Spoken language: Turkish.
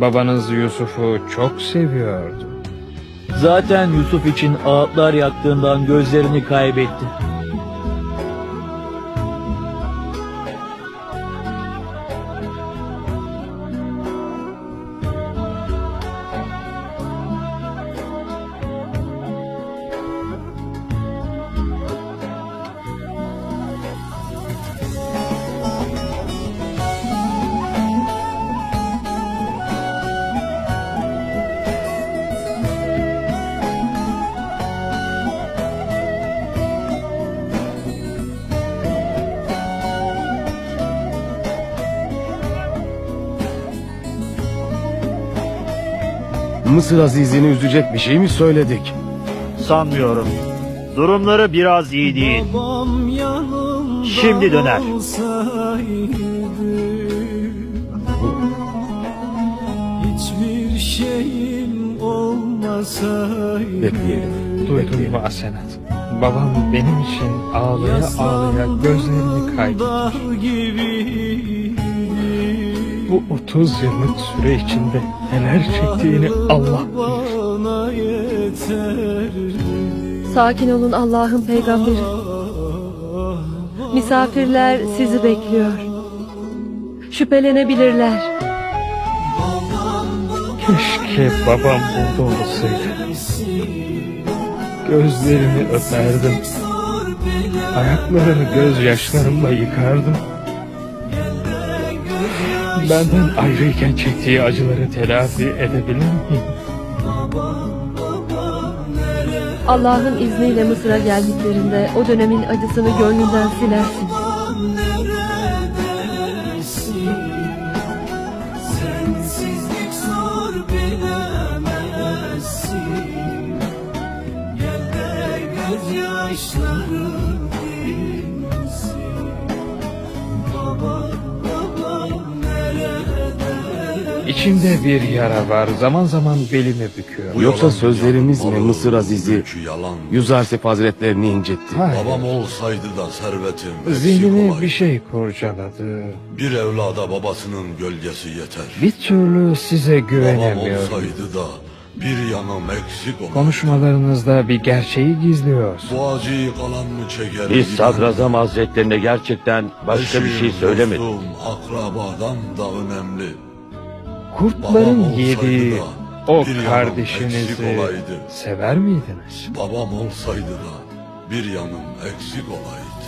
babanız Yusuf'u çok seviyordu. Zaten Yusuf için ağıtlar yaktığından gözlerini kaybetti. Mısır Aziz'ini üzecek bir şey mi söyledik? Sanmıyorum. Durumları biraz iyi değil. Şimdi döner. Hiçbir şeyim olmasaydı Bekleyelim. Duydun mu Asenat? Babam benim için ağlaya ağlaya gözlerini kaybetti. Dağ gibiydi Bu 30 yıllık süre içinde neler çektiğini Allah bilir. Sakin olun Allah'ın peygamberi. Misafirler sizi bekliyor. Şüphelenebilirler. Keşke babam burada olsaydı. Gözlerini öperdim. Ayaklarını gözyaşlarımla yıkardım. Benden ayrıyken çektiği acıları telafi edebilir miyim? Allah'ın izniyle Mısır'a geldiklerinde o dönemin acısını gönlünden silersin. Gözyaşlarım dinsin Baba? İçimde bir yara var. Zaman zaman belimi büküyor. Bu yoksa sözlerimiz mi Mısır Aziz'i Çünkü yalan. Yüzarsif Hazretlerini incitti? Hayır. Babam olsaydı da servetim eksik Zihnimi olaydı. bir şey kurcaladı. Bir evlada babasının gölgesi yeter. Bir türlü size Babam güvenemiyorum. olsaydı da bir yanım eksik olaydı. Konuşmalarınızda bir gerçeği gizliyorsunuz. Bu acıyı kalan mı çeker? Biz Sadrazam Hazretlerine gerçekten başka bir şey söylemedik. dostum, akrabadan da önemli. Kurtların Babam yediği da o bir kardeşinizi sever miydiniz? Babam olsaydı da bir yanım eksik olaydı.